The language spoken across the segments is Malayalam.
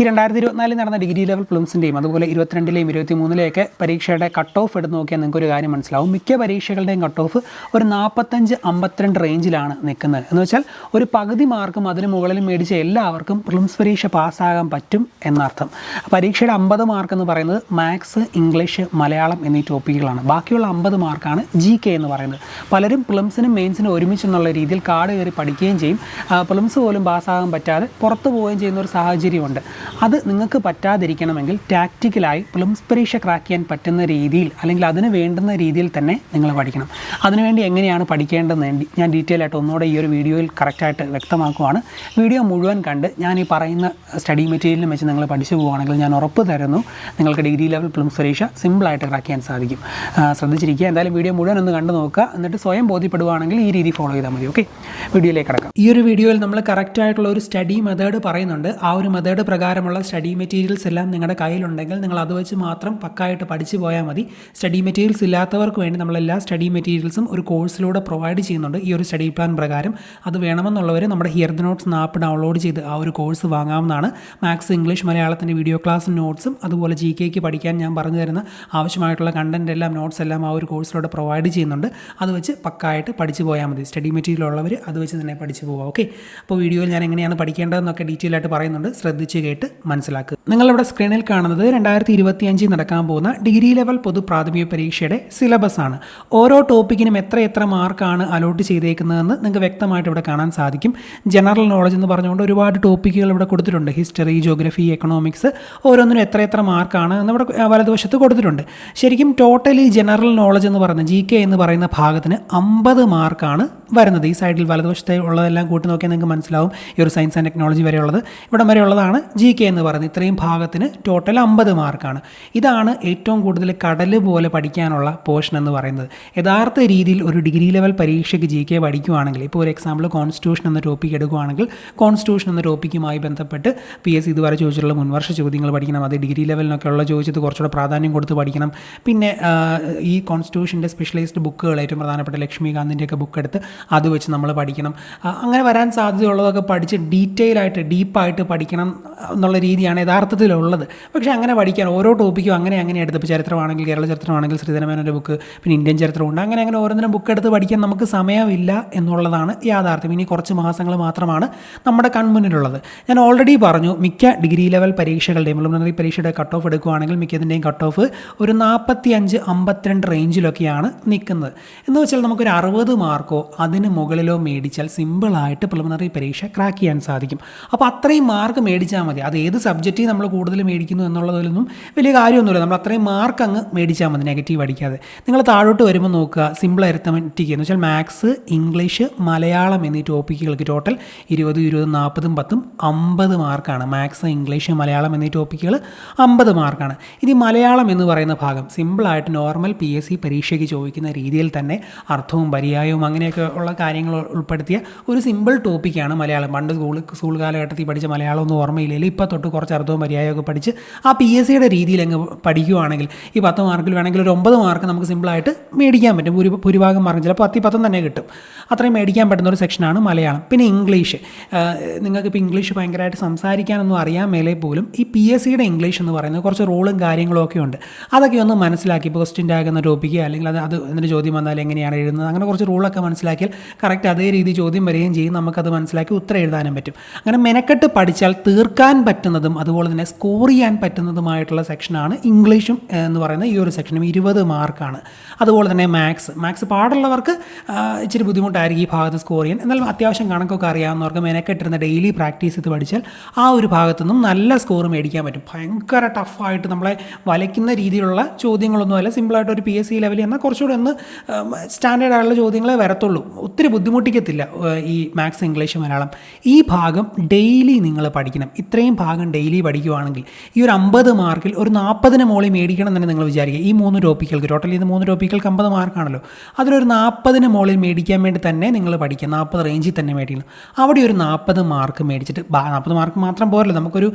ഈ രണ്ടായിരത്തി ഇരുപത്തിനാലിൽ നടന്ന ഡിഗ്രി ലെവൽ പ്ലിംസിന്റെയും അതുപോലെ ഇരുപത്തിരണ്ടിലെയും ഇരുപത്തി മൂന്നിലെയൊക്കെ പരീക്ഷയുടെ കട്ട് ഓഫ് എടുത്ത് നോക്കിയാൽ നിങ്ങൾക്ക് ഒരു കാര്യം മനസ്സിലാവും. മിക്ക പരീക്ഷകളുടെയും കട്ട് ഓഫ് ഒരു നാൽപ്പത്തഞ്ച് അമ്പത്തിരണ്ട് റേഞ്ചിലാണ് നിൽക്കുന്നത്. എന്ന് വെച്ചാൽ ഒരു പകുതി മാർക്കും അതിന് മുകളിൽ മേടിച്ച എല്ലാവർക്കും പ്രിലിംസ് പരീക്ഷ പാസ്സാകാൻ പറ്റും എന്നർത്ഥം. പരീക്ഷയുടെ അമ്പത് മാർക്ക് എന്ന് പറയുന്നത് മാത്സ് ഇംഗ്ലീഷ് മലയാളം എന്നീ ടോപ്പിക്കുകളാണ്. ബാക്കിയുള്ള അമ്പത് മാർക്കാണ് ജി കെ എന്ന് പറയുന്നത്. പലരും പ്ലിംസിനും മെയിൻസിനും ഒരുമിച്ചെന്നുള്ള രീതിയിൽ കാട് കയറി പഠിക്കുകയും ചെയ്യും. പ്ലിംസ് പോലും പാസ്സാകാൻ പറ്റാതെ പുറത്തു പോവുകയും ചെയ്യുന്ന ഒരു സാഹചര്യമുണ്ട്. അത് നിങ്ങൾക്ക് പറ്റാതിരിക്കണമെങ്കിൽ ടാക്റ്റിക്കലായി പ്ലംസ് പരീക്ഷ ക്രാക്ക് ചെയ്യാൻ പറ്റുന്ന രീതിയിൽ അല്ലെങ്കിൽ അതിന് വേണ്ടുന്ന രീതിയിൽ തന്നെ നിങ്ങൾ പഠിക്കണം. അതിനുവേണ്ടി എങ്ങനെയാണ് പഠിക്കേണ്ടതെന്ന് വേണ്ടി ഞാൻ ഡീറ്റെയിൽ ആയിട്ട് ഒന്നുകൂടെ ഈ ഒരു വീഡിയോയിൽ കറക്റ്റായിട്ട് വ്യക്തമാക്കുവാണ്. വീഡിയോ മുഴുവൻ കണ്ട് ഞാൻ ഈ പറയുന്ന സ്റ്റഡി മെറ്റീരിയലും വെച്ച് നിങ്ങൾ പഠിച്ചു പോവുകയാണെങ്കിൽ ഞാൻ ഉറപ്പ് തരുന്നു നിങ്ങൾക്ക് ഡിഗ്രി ലെവൽ പ്ലംസ് പരീക്ഷ സിമ്പിളായിട്ട് ക്രാക്ക് ചെയ്യാൻ സാധിക്കും. ശ്രദ്ധിച്ചിരിക്കുക. എന്തായാലും വീഡിയോ മുഴുവൻ ഒന്ന് കണ്ടു നോക്കുക. എന്നിട്ട് സ്വയം ബോധ്യപ്പെടുവാണെങ്കിൽ ഈ രീതി ഫോളോ ചെയ്താൽ മതി. ഓക്കെ വീഡിയോയിലേക്ക് കിടക്കാം. ഈ ഒരു വീഡിയോയിൽ നമ്മൾ കറക്റ്റായിട്ടുള്ള ഒരു സ്റ്റഡി മെത്തേഡ് പറയുന്നുണ്ട്. ആ ഒരു മെത്തേഡ് പ്രകാരമുള്ള സ്റ്റഡി മെറ്റീരിയൽസ് എല്ലാം നിങ്ങളുടെ കയ്യിലുണ്ടെങ്കിൽ നിങ്ങൾ അത് വെച്ച് മാത്രം പക്കായിട്ട് പഠിച്ചു പോയാൽ മതി. സ്റ്റഡി മെറ്റീരിയൽസ് ഇല്ലാത്തവർക്ക് വേണ്ടി നമ്മൾ എല്ലാ സ്റ്റഡി മെറ്റീരിയൽസും ഒരു കോഴ്സിലൂടെ പ്രൊവൈഡ് ചെയ്യുന്നുണ്ട് ഈ ഒരു സ്റ്റഡി പ്ലാൻ പ്രകാരം. അത് വേണമെന്നുള്ളവർ നമ്മുടെ hear the notes app download ചെയ്ത് ആ ഒരു കോഴ്സ് വാങ്ങാവുന്നതാണ്. മാത്സ് ഇംഗ്ലീഷ് മലയാളത്തിന്റെ വീഡിയോ ക്ലാസ് നോട്ട്സും അതുപോലെ ജി കെക്ക് പഠിക്കാൻ ഞാൻ പറഞ്ഞു തരുന്ന ആവശ്യമായിട്ടുള്ള കണ്ടന്റ് എല്ലാം നോട്ട്സ് എല്ലാം ആ ഒരു കോഴ്സിലൂടെ പ്രൊവൈഡ് ചെയ്യുന്നുണ്ട്. അത് വെച്ച് പക്കായിട്ട് പഠിച്ചു പോയാൽ മതി. സ്റ്റഡി മെറ്റീരിയൽ ഉള്ളവർ അത് വെച്ച് തന്നെ പഠിച്ചു പോകാം ഓക്കെ? അപ്പോൾ വീഡിയോയിൽ ഞാൻ എങ്ങനെയാണ് പഠിക്കേണ്ടതെന്നൊക്കെ ഡീറ്റെയിൽ ആയിട്ട് പറയുന്നുണ്ട്. ശ്രദ്ധിച്ച് കേട്ട് മനസ്സിലാക്കുക നിങ്ങളിവിടെ സ്ക്രീനിൽ കാണുന്നത് രണ്ടായിരത്തി ഇരുപത്തി അഞ്ചിൽ നടക്കാൻ പോകുന്ന ഡിഗ്രി ലെവൽ പൊതു പ്രാഥമിക പരീക്ഷയുടെ സിലബസ് ആണ്. ഓരോ ടോപ്പിക്കിനും എത്ര എത്ര മാർക്കാണ് അലോട്ട് ചെയ്തേക്കുന്നതെന്ന് നിങ്ങൾക്ക് വ്യക്തമായിട്ട് ഇവിടെ കാണാൻ സാധിക്കും. ജനറൽ നോളജ് എന്ന് പറഞ്ഞുകൊണ്ട് ഒരുപാട് ടോപ്പിക്കുകൾ ഇവിടെ കൊടുത്തിട്ടുണ്ട്. ഹിസ്റ്ററി ജോഗ്രഫി എക്കണോമിക്സ് ഓരോന്നിനും എത്ര എത്ര മാർക്കാണ് എന്ന് ഇവിടെ വലതുവശത്ത് കൊടുത്തിട്ടുണ്ട്. ശരിക്കും ടോട്ടലി ജനറൽ നോളജ് എന്ന് പറയുന്ന ജി കെ എന്ന് പറയുന്ന ഭാഗത്തിന് അമ്പത് മാർക്കാണ് വരുന്നത്. ഈ സൈഡിൽ വലതുവശത്തെ ഉള്ളതെല്ലാം കൂട്ടി നോക്കിയാൽ നിങ്ങൾക്ക് മനസ്സിലാവും. ഈ ഒരു സയൻസ് ആൻഡ് ടെക്നോളജി വരെയുള്ളത്. ഇവിടം വരെയുള്ളതാണ് ജി കെ എന്ന് പറയുന്നത് ഇത്രയും ഭാഗത്തിന് ടോട്ടൽ അമ്പത് മാർക്കാണ്. ഇതാണ് ഏറ്റവും കൂടുതൽ കടൽ പോലെ പഠിക്കാനുള്ള പോർഷൻ എന്ന് പറയുന്നത്. യഥാർത്ഥ രീതിയിൽ ഒരു ഡിഗ്രി ലെവൽ പരീക്ഷയ്ക്ക് ജി കെ പഠിക്കുകയാണെങ്കിൽ ഇപ്പോൾ ഒരു എക്സാമ്പിൾ കോൺസ്റ്റിറ്റ്യൂഷൻ എന്ന ടോപ്പിക് എടുക്കുകയാണെങ്കിൽ കോൺസ്റ്റിറ്റ്യൂഷൻ എന്ന ടോപ്പിക്കുമായി ബന്ധപ്പെട്ട് പി എസ് ഇതുവരെ ചോദിച്ചിട്ടുള്ള മുൻവർഷ ചോദ്യങ്ങൾ പഠിക്കണം. അത് ഡിഗ്രി ലെവലിനൊക്കെ ഉള്ള ചോദിച്ചത് കുറച്ചുകൂടെ പ്രാധാന്യം കൊടുത്ത് പഠിക്കണം. പിന്നെ ഈ കോൺസ്റ്റിറ്റ്യൂഷന്റെ സ്പെഷ്യലൈസ്ഡ് ബുക്കുകൾ ഏറ്റവും പ്രധാനപ്പെട്ട ലക്ഷ്മികാന്തിന്റെയൊക്കെ ബുക്ക് എടുത്ത് അത് വെച്ച് നമ്മൾ പഠിക്കണം. അങ്ങനെ വരാൻ സാധ്യതയുള്ളതൊക്കെ പഠിച്ച് ഡീറ്റെയിൽ ആയിട്ട് ഡീപ്പായിട്ട് പഠിക്കണം എന്നുള്ള രീതിയാണ് യഥാർത്ഥത്തിലുള്ളത്. പക്ഷേ അങ്ങനെ പഠിക്കാൻ ഓരോ ടോപ്പിക്കും അങ്ങനെ അങ്ങനെ എടുത്ത്. ഇപ്പോൾ ചരിത്രമാണെങ്കിൽ കേരള ചരിത്രമാണെങ്കിൽ ശ്രീധരമേനൊരു ബുക്ക് പിന്നെ ഇന്ത്യൻ ചരിത്രമുണ്ട്. അങ്ങനെ അങ്ങനെ ഓരോന്നിനും ബുക്ക് എടുത്ത് പഠിക്കാൻ നമുക്ക് സമയമില്ല എന്നുള്ളതാണ് യാഥാർത്ഥ്യം. ഇനി കുറച്ച് മാസങ്ങൾ മാത്രമാണ് നമ്മുടെ കൺമുന്നിലുള്ളത്. ഞാൻ ഓൾറെഡി പറഞ്ഞു മിക്ക ഡിഗ്രി ലെവൽ പരീക്ഷകളുടെയും പ്രിലിമിനറി പരീക്ഷയുടെ കട്ട് ഓഫ് എടുക്കുകയാണെങ്കിൽ മിക്കതിന്റെയും കട്ട് ഓഫ് ഒരു നാൽപ്പത്തി അഞ്ച് അമ്പത്തിരണ്ട് റേഞ്ചിലൊക്കെയാണ് നിൽക്കുന്നത്. എന്ന് വെച്ചാൽ നമുക്കൊരു അറുപത് മാർക്കോ അതിന് മുകളിലോ മേടിച്ചാൽ സിമ്പിളായിട്ട് പ്രിലിമിനറി പരീക്ഷ ക്രാക്ക് ചെയ്യാൻ സാധിക്കും. അപ്പോൾ അത്രയും മാർക്ക് മേടിച്ചാൽ മതി. അത് ഏത് സബ്ജക്റ്റ് നമ്മൾ കൂടുതൽ മേടിക്കുന്നു എന്നുള്ളതിലൊന്നും വലിയ കാര്യമൊന്നുമില്ല. നമ്മൾ അത്രയും മാർക്ക് അങ്ങ് മേടിച്ചാൽ മതി നെഗറ്റീവ് അടിക്കാതെ. നിങ്ങൾ താഴോട്ട് വരുമ്പോൾ നോക്കുക സിമ്പിൾ അരിത്തമെറ്റിക് എന്ന് വെച്ചാൽ മാത്സ് ഇംഗ്ലീഷ് മലയാളം എന്നീ ടോപ്പിക്കുകൾക്ക് ടോട്ടൽ ഇരുപത് ഇരുപത് നാൽപ്പതും പത്തും അമ്പത് മാർക്കാണ് മാത്സ് ഇംഗ്ലീഷ് മലയാളം എന്നീ ടോപ്പിക്കുകൾ അമ്പത് മാർക്കാണ് ഇനി മലയാളം എന്ന് പറയുന്ന ഭാഗം സിമ്പിളായിട്ട് നോർമൽ പി എസ് സി പരീക്ഷയ്ക്ക് ചോദിക്കുന്ന രീതിയിൽ തന്നെ അർത്ഥവും പര്യായവും അങ്ങനെയൊക്കെ ഉള്ള കാര്യങ്ങൾ ഉൾപ്പെടുത്തിയ ഒരു സിമ്പിൾ ടോപ്പിക്കാണ് മലയാളം. പണ്ട് സ്കൂൾ സ്കൂൾ കാലഘട്ടത്തിൽ പഠിച്ച മലയാളം ഒന്നും ഓർമ്മയില്ലെങ്കിൽ ഇപ്പോൾ തൊട്ട് കുറച്ച് അർത്ഥവും പര്യായമൊക്കെ പഠിച്ച് ആ പി എസ് സിയുടെ രീതിയിൽ അങ്ങ് പഠിക്കുകയാണെങ്കിൽ ഈ പത്ത് മാർക്കിൽ വേണമെങ്കിൽ ഒരു ഒമ്പത് മാർക്ക് നമുക്ക് സിമ്പിളായിട്ട് മേടിക്കാൻ പറ്റും. ഭൂരി ഭൂരിഭാഗം മാർക്ക് ചിലപ്പോൾ പത്തി പത്തും തന്നെ കിട്ടും. അത്രയും മേടിക്കാൻ പറ്റുന്ന ഒരു സെക്ഷനാണ് മലയാളം. പിന്നെ ഇംഗ്ലീഷ് നിങ്ങൾക്കിപ്പോൾ ഇംഗ്ലീഷ് ഭയങ്കരമായിട്ട് സംസാരിക്കാനൊന്നും അറിയാൻ മേലെ പോലും ഈ പി എസ് സിയുടെ ഇംഗ്ലീഷ് എന്ന് പറയുന്നത് കുറച്ച് റോളും കാര്യങ്ങളും ഒക്കെ ഉണ്ട്. അതൊക്കെ ഒന്ന് മനസ്സിലാക്കി ഇപ്പോൾ ക്വസ്റ്റിന്റെ ആകുന്ന ടോപ്പിക്ക് അല്ലെങ്കിൽ അത് അത് എന്നിട്ട് ചോദ്യം വന്നാൽ എങ്ങനെയാണ് എഴുതുന്നത്? അങ്ങനെ കുറച്ച് റൂളൊക്കെ മനസ്സിലാക്കിയാൽ കറക്റ്റ് അതേ രീതി ചോദ്യം വരികയും ചെയ്യും. നമുക്കത് മനസ്സിലാക്കി ഉത്തരം എഴുതാനും പറ്റും. അങ്ങനെ മെനക്കെട്ട് പഠിച്ചാൽ തീർക്കാൻ പറ്റുന്നതും അതുപോലെ തന്നെ സ്കോർ ചെയ്യാൻ പറ്റുന്നതുമായിട്ടുള്ള സെക്ഷനാണ് ഇംഗ്ലീഷും എന്ന് പറയുന്ന ഈ ഒരു സെക്ഷനും ഇരുപത് മാർക്കാണ്. അതുപോലെ തന്നെ മാത്സ് മാത്സ് പാടുള്ളവർക്ക് ഇച്ചിരി ബുദ്ധിമുട്ടായിരിക്കും ഈ ഭാഗത്ത് സ്കോർ ചെയ്യാൻ. എന്നാലും അത്യാവശ്യം കണക്കൊക്കെ അറിയാവുന്നവർക്ക് മെനക്കെട്ടിരുന്ന ഡെയിലി പ്രാക്ടീസ് ഇത് പഠിച്ചാൽ ആ ഒരു ഭാഗത്തു നിന്നും നല്ല സ്കോർ മേടിക്കാൻ പറ്റും. ഭയങ്കര ടഫായിട്ട് നമ്മളെ വലയ്ക്കുന്ന രീതിയിലുള്ള ചോദ്യങ്ങളൊന്നുമല്ല സിമ്പിളായിട്ട് ഒരു പി എസ് സി ലെവലിൽ എന്നാൽ കുറച്ചുകൂടെ ഒന്ന് സ്റ്റാൻഡേർഡ് ആയിട്ടുള്ള ചോദ്യങ്ങളെ വരത്തുള്ളൂ. ഒത്തിരി ബുദ്ധിമുട്ടിക്കത്തില്ല ഈ മാത്സ് ഇംഗ്ലീഷ് മലയാളം. ഈ ഭാഗം ഡെയിലി നിങ്ങൾ പഠിക്കണം. ഇത്രയും ഭാഗം ഡെയിലി പഠിക്കുവാണെങ്കിൽ ഈ ഒരു അമ്പത് മാർക്കിൽ ഒരു നാൽപ്പതിന് മുകളിൽ മേടിക്കണം തന്നെ നിങ്ങൾ വിചാരിക്കുക. ഈ മൂന്ന് ടോപ്പിക്കൾക്ക് ടോട്ടലി ഇത് മൂന്ന് ടോപ്പിക്കൾക്ക് അമ്പത് മാർക്കാണല്ലോ അതിലൊരു നാൽപ്പതിന് മുകളിൽ മേടിക്കാൻ വേണ്ടി തന്നെ നിങ്ങൾ പഠിക്കുക. നാൽപ്പത് റേഞ്ചിൽ തന്നെ മേടിക്കണം. അവിടെ ഒരു നാൽപ്പത് മാർക്ക് മേടിച്ചിട്ട് നാൽപ്പത് മാർക്ക് മാത്രം പോരല്ലോ. നമുക്കൊരു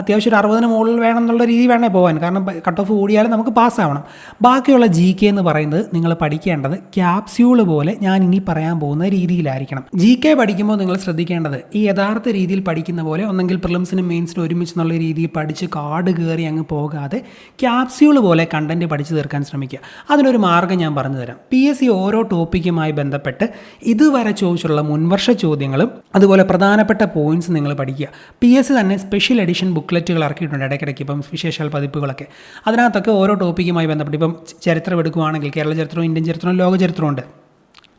അത്യാവശ്യം ഒരു അറുപതിന് മുകളിൽ വേണം എന്നുള്ള രീതി വേണേ പോകാൻ കാരണം കട്ട് ഓഫ് കൂടിയാലും നമുക്ക് പാസ്സാവണം ബാക്കിയുള്ള ജി കെ എന്ന് പറയുന്നത് നിങ്ങൾ പഠിക്കേണ്ടത് ക്യാപ്സ്യൂൾ പോലെ ഞാൻ ഇനി പറയാൻ പോകുന്ന രീതിയിലായിരിക്കണം. ജി കെ പഠിക്കുമ്പോൾ നിങ്ങൾ ശ്രദ്ധിക്കേണ്ടത് ഈ യഥാർത്ഥ രീതിയിൽ പഠിക്കുന്ന പോലെ ഒന്നെങ്കിൽ പ്രിലിംസിനും മെയിൻസിനും ഒരുമിച്ച് എന്നുള്ള രീതിയിൽ പഠിച്ച് കാട് കയറി അങ്ങ് പോകാതെ ക്യാപ്സ്യൂൾ പോലെ കണ്ടന്റ് പഠിച്ചു തീർക്കാൻ ശ്രമിക്കുക. അതിനൊരു മാർഗം ഞാൻ പറഞ്ഞു തരാം. പി എസ് സി ഓരോ ടോപ്പിക്കുമായി ബന്ധപ്പെട്ട് ഇതുവരെ ചോദിച്ചുള്ള മുൻവർഷ ചോദ്യങ്ങളും അതുപോലെ പ്രധാനപ്പെട്ട പോയിന്റ്സ് നിങ്ങൾ പഠിക്കുക. പി എസ് സി തന്നെ സ്പെഷ്യൽ എഡിഷൻ ബുക്ക്ലെറ്റുകൾ ഇറക്കിയിട്ടുണ്ട് ഇടയ്ക്കിടയ്ക്ക് ഇപ്പം വിശേഷാൽ പതിപ്പുകളൊക്കെ. അതിനകത്തൊക്കെ ഓരോ ടോപ്പിക്കുമായി ബന്ധപ്പെട്ട് ഇപ്പം ചരിത്രം എടുക്കുകയാണെങ്കിൽ കേരള ചരിത്രവും ഇന്ത്യൻ ചരിത്രവും ലോക ചരിത്രവും ഉണ്ട്.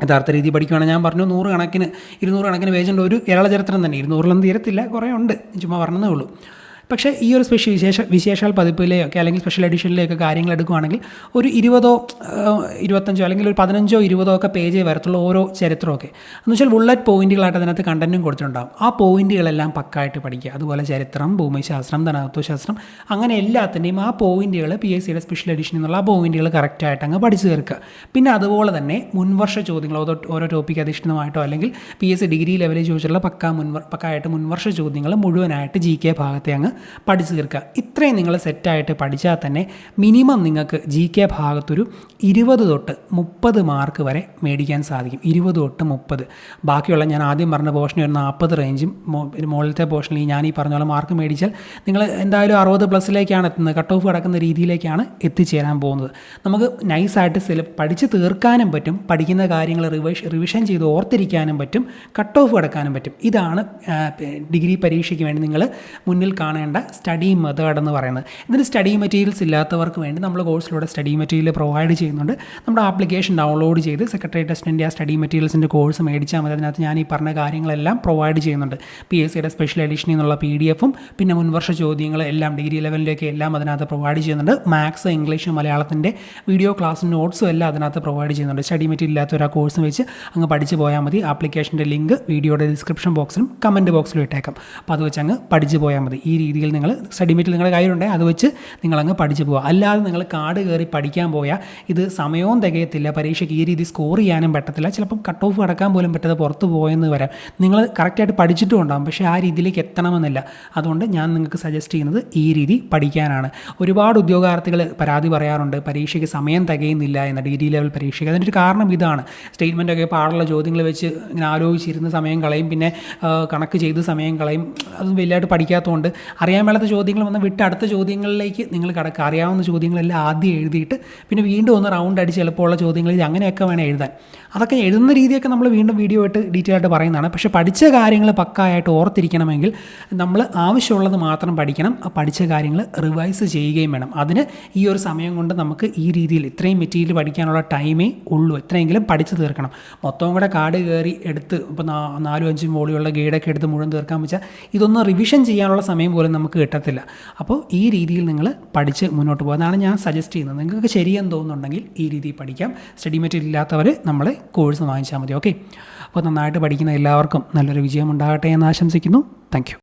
യഥാർത്ഥ രീതി പഠിക്കുകയാണെങ്കിൽ ഞാൻ പറഞ്ഞു നൂറ് കണക്കിന് ഇരുന്നൂറ് കണക്കിന് പേജുണ്ട്. ഒരു കേരള ചരിത്രം തന്നെ. ഇരുന്നൂറിലൊന്നും തീരത്തില്ല. കുറേ ഉണ്ട്. ചുമ്മാ പറഞ്ഞതേ ഉള്ളൂ. പക്ഷേ ഈ ഒരു സ്പെഷ്യൽ വിശേഷ വിശേഷാൽ പതിപ്പിലെയൊക്കെ അല്ലെങ്കിൽ സ്പെഷ്യൽ എഡിഷനിലെയൊക്കെ കാര്യങ്ങൾ എടുക്കുകയാണെങ്കിൽ ഒരു ഇരുപതോ ഇരുപത്തഞ്ചോ അല്ലെങ്കിൽ ഒരു പതിനഞ്ചോ ഇരുപതോ ഒക്കെ പേജേ വരത്തുള്ളൂ ഓരോ ചരിത്രമൊക്കെ. എന്ന് വെച്ചാൽ ബുള്ളറ്റ് പോയിന്റുകളായിട്ട് അതിനകത്ത് കണ്ടന്റും കൊടുത്തിട്ടുണ്ടാകും ആ പോയിന്റുകളെല്ലാം പക്കായിട്ട് പഠിക്കുക. അതുപോലെ ചരിത്രം ഭൂമിശാസ്ത്രം ധനതത്വശാസ്ത്രം അങ്ങനെ എല്ലാത്തിന്റെയും ആ പോയിന്റുകൾ പി എസ് സിയുടെ സ്പെഷ്യൽ എഡിഷൻ എന്നുള്ള ആ പോയിന്റുകൾ കറക്റ്റായിട്ട് അങ്ങ് പഠിച്ചു തീർക്കുക. പിന്നെ അതുപോലെ തന്നെ മുൻവർഷ ചോദ്യങ്ങൾ ഓരോ ഓരോ ടോപ്പിക് അധിഷ്ഠിതമായിട്ടോ അല്ലെങ്കിൽ പി എസ് സി ഡിഗ്രി ലെവലിൽ ചോദിച്ചിട്ടുള്ള പക്ക മുൻവർ പക്കായിട്ട് മുൻവർഷ ചോദ്യങ്ങൾ മുഴുവനായിട്ട് ജി കെ ഭാഗത്തെ അങ്ങ് പഠിച്ചു തീർക്കുക. ഇത്രയും നിങ്ങൾ സെറ്റായിട്ട് പഠിച്ചാൽ തന്നെ മിനിമം നിങ്ങൾക്ക് ജി കെ ഭാഗത്തൊരു ഇരുപത് തൊട്ട് മുപ്പത് മാർക്ക് വരെ മേടിക്കാൻ സാധിക്കും. ഇരുപത് തൊട്ട് മുപ്പത്. ബാക്കിയുള്ള ഞാൻ ആദ്യം പറഞ്ഞ പോർഷനിൽ ഒരു നാൽപ്പത് റേഞ്ചും മുകളിലത്തെ പോർഷനിൽ ഞാൻ ഈ പറഞ്ഞ പോലെ മാർക്ക് മേടിച്ചാൽ നിങ്ങൾ എന്തായാലും അറുപത് പ്ലസ്സിലേക്കാണ് എത്തുന്നത്. കട്ട് ഓഫ് കിടക്കുന്ന രീതിയിലേക്കാണ് എത്തിച്ചേരാൻ പോകുന്നത്. നമുക്ക് നൈസായിട്ട് സെല പഠിച്ച് തീർക്കാനും പറ്റും. പഠിക്കുന്ന കാര്യങ്ങൾ റിവേഷ് റിവിഷൻ ചെയ്ത് ഓർത്തിരിക്കാനും പറ്റും. കട്ട് ഓഫ് കിടക്കാനും പറ്റും. ഇതാണ് ഡിഗ്രി പരീക്ഷയ്ക്ക് വേണ്ടി നിങ്ങൾ മുന്നിൽ കാണേണ്ട സ്റ്റഡി മെത്തേഡ് എന്ന് പറയുന്നത്. ഇതിന് സ്റ്റഡി മെറ്റീരിയൽസ് ഇല്ലാത്തവർക്ക് വേണ്ടി നമ്മൾ കോഴ്സിലൂടെ സ്റ്റഡി മെറ്റീരിയൽ പ്രൊവൈഡ് ചെയ്യുന്നുണ്ട്. നമ്മുടെ ആപ്ലിക്കേഷൻ ഡൗൺലോഡ് ചെയ്ത് സെക്രട്ടറി ടെസ്റ്റിന്റെ ആ സ്റ്റഡി മെറ്റീരിയൽസിന്റെ കോഴ്സ് മേടിച്ചാൽ മതി. അതിനകത്ത് ഞാൻ ഈ പറഞ്ഞ കാര്യങ്ങളെല്ലാം പ്രൊവൈഡ് ചെയ്യുന്നുണ്ട്. പി എസ് സിയുടെ സ്പെഷ്യൽ എഡിഷനിൽ നിന്നുള്ള പി ഡി എഫും പിന്നെ മുൻവർഷ ചോദ്യങ്ങൾ എല്ലാം ഡിഗ്രി ലെവലിലേക്ക് എല്ലാം അതിനകത്ത് പ്രൊവൈഡ് ചെയ്യുന്നുണ്ട്. മാത്സ് ഇംഗ്ലീഷ് മലയാളത്തിന്റെ വീഡിയോ ക്ലാസ് നോട്ട്സും എല്ലാം അതിനകത്ത് പ്രൊവൈഡ് ചെയ്യുന്നുണ്ട്. സ്റ്റഡി മെറ്റീരിയൽ ഇല്ലാത്ത ഒരു കോഴ്സ് വെച്ച് അങ്ങ് പഠിച്ച് പോയാൽ മതി. ആപ്ലിക്കേഷന്റെ ലിങ്ക് വീഡിയോയുടെ ഡിസ്ക്രിപ്ഷൻ ബോക്സിലും കമന്റ് ബോക്സിലും ഇട്ടേക്കാം. അപ്പോൾ അത് വെച്ച് അങ്ങ് പഠിച്ച് പോയാൽ മതി. ഈ രീതിയിൽ നിങ്ങൾ സ്റ്റഡി നിങ്ങളുടെ കയ്യിലുണ്ടെങ്കിൽ അത് വെച്ച് നിങ്ങളങ്ങ് പഠിച്ചു പോകുക അല്ലാതെ നിങ്ങൾ കാട് കയറി പഠിക്കാൻ പോയാൽ ഇത് സമയവും തികയത്തില്ല. പരീക്ഷയ്ക്ക് ഈ രീതി സ്കോർ ചെയ്യാനും പറ്റത്തില്ല. ചിലപ്പം കട്ട് ഓഫ് കടക്കാൻ പോലും പറ്റാതെ പുറത്ത് പോയെന്ന് വരാം. നിങ്ങൾ കറക്റ്റായിട്ട് പഠിച്ചിട്ടും ഉണ്ടാകും പക്ഷേ ആ രീതിയിലേക്ക് എത്തണമെന്നില്ല. അതുകൊണ്ട് ഞാൻ നിങ്ങൾക്ക് സജസ്റ്റ് ചെയ്യുന്നത് ഈ രീതി പഠിക്കാനാണ്. ഒരുപാട് ഉദ്യോഗാർത്ഥികൾ പരാതി പറയാറുണ്ട്. പരീക്ഷയ്ക്ക് സമയം തികയുന്നില്ല എന്ന ഡിഗ്രി ലെവൽ പരീക്ഷയ്ക്ക്. അതിന്റെ ഒരു കാരണം ഇതാണ്. സ്റ്റേറ്റ്മെന്റൊക്കെ പാടുള്ള ചോദ്യങ്ങൾ വെച്ച് ഇങ്ങനെ ആലോചിച്ചിരുന്ന് സമയം കളയും. പിന്നെ കണക്ക് ചെയ്ത് സമയം കളയും. അതും വലിയതായിട്ട് പഠിക്കാത്തതുകൊണ്ട് അറിയാൻ മേലാത്ത ചോദ്യങ്ങൾ വന്ന് വിട്ട് അടുത്ത ചോദ്യങ്ങളിലേക്ക് നിങ്ങൾ കിടക്കുക. അറിയാവുന്ന ചോദ്യങ്ങളെല്ലാം ആദ്യം എഴുതിയിട്ട് പിന്നെ വീണ്ടും ഒന്ന് റൗണ്ട് അടിച്ച് എളുപ്പമുള്ള ചോദ്യങ്ങളിൽ അങ്ങനെയൊക്കെ വേണം എഴുതാൻ. അതൊക്കെ എഴുതുന്ന രീതിയൊക്കെ നമ്മൾ വീണ്ടും വീഡിയോ ആയിട്ട് ഡീറ്റെയിൽ ആയിട്ട് പറയുന്നതാണ്. പക്ഷേ പഠിച്ച കാര്യങ്ങൾ പക്കായിട്ട് ഓർത്തിരിക്കണമെങ്കിൽ നമ്മൾ ആവശ്യമുള്ളത് മാത്രം പഠിക്കണം. ആ പഠിച്ച കാര്യങ്ങൾ റിവൈസ് ചെയ്യുകയും വേണം. അതിന് ഈ ഒരു സമയം കൊണ്ട് നമുക്ക് ഈ രീതിയിൽ ഇത്രയും മെറ്റീരിയൽ പഠിക്കാനുള്ള ടൈമേ ഉള്ളൂ. എത്രയെങ്കിലും പഠിച്ചു തീർക്കണം. മൊത്തം കൂടെ കാട് കയറി എടുത്ത് ഇപ്പോൾ നാലും അഞ്ചും വോളിയുള്ള ഗൈഡൊക്കെ എടുത്ത് മുഴുവൻ തീർക്കാൻ വെച്ചാൽ ഇതൊന്ന് റിവിഷൻ ചെയ്യാനുള്ള സമയം പോലും നമുക്ക് കിട്ടത്തില്ല. അപ്പോൾ ഈ രീതിയിൽ നിങ്ങൾ പഠിച്ച് മുന്നോട്ട് പോകുന്നതാണ് ഞാൻ സജസ്റ്റ് ചെയ്യുന്നത്. നിങ്ങൾക്ക് ശരിയെന്ന് തോന്നുന്നുണ്ടെങ്കിൽ ഈ രീതിയിൽ പഠിക്കാം. സ്റ്റഡി മെറ്റീരിയൽ ഇല്ലാത്തവർ നമ്മളെ കോഴ്സ് വാങ്ങിച്ചാൽ മതി. ഓക്കെ? അപ്പോൾ നന്നായിട്ട് പഠിക്കുന്ന എല്ലാവർക്കും നല്ലൊരു വിജയം ഉണ്ടാകട്ടെ എന്ന് ആശംസിക്കുന്നു. താങ്ക്